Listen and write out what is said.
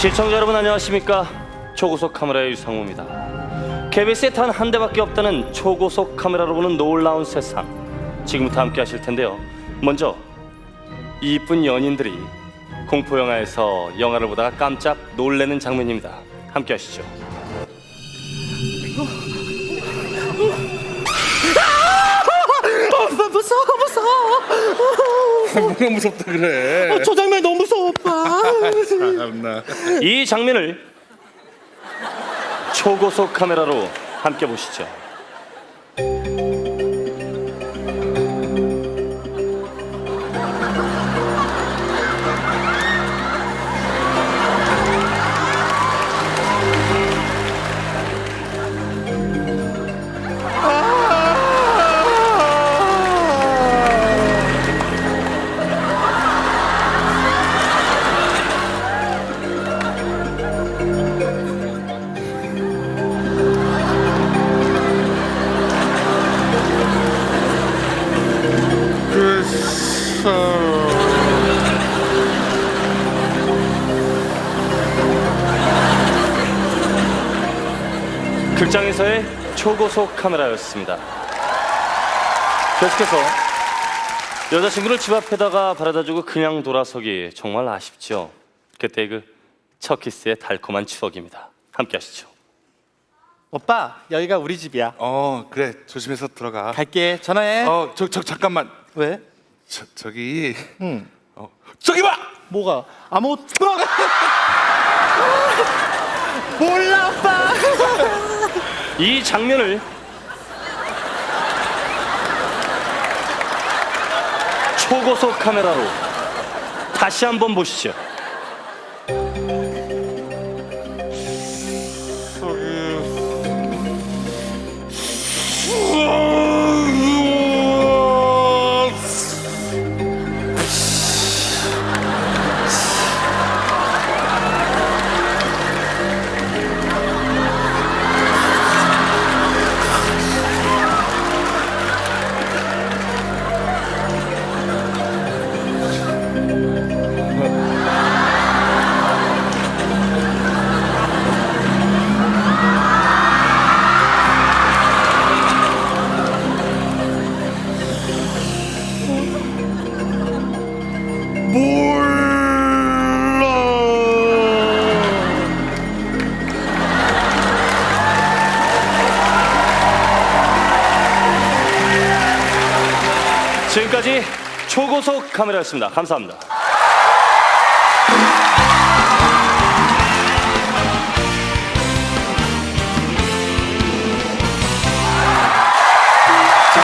시청자 여러분 안녕하십니까? 초고속 카메라의 유상우입니다. KBS에 단 한 대밖에 없다는 초고속 카메라로 보는 놀라운 세상. 지금부터 함께 하실 텐데요. 먼저 이쁜 연인들이 공포 영화에서 영화를 보다가 깜짝 놀래는 장면입니다. 함께 하시죠. 오빠 무서워 무서워. 뭐가 무섭다 그래? 저 장면 이 장면을 초고속 카메라로 함께 보시죠 극장에서의 초고속 카메라였습니다. 계속해서 여자친구를 집 앞에다가 바라다주고 그냥 돌아서기 정말 아쉽죠. 그때 그 첫 키스의 달콤한 추억입니다. 함께 하시죠. 오빠 여기가 우리 집이야 어 그래 조심해서 들어가. 갈게 전화해 어저 저 잠깐만. 왜? 저 저기 응 어 저기 봐. 뭐가 아무 몰라 오빠 이 장면을 초고속 카메라로 다시 한번 보시죠. 지금까지 초고속 카메라였습니다. 감사합니다.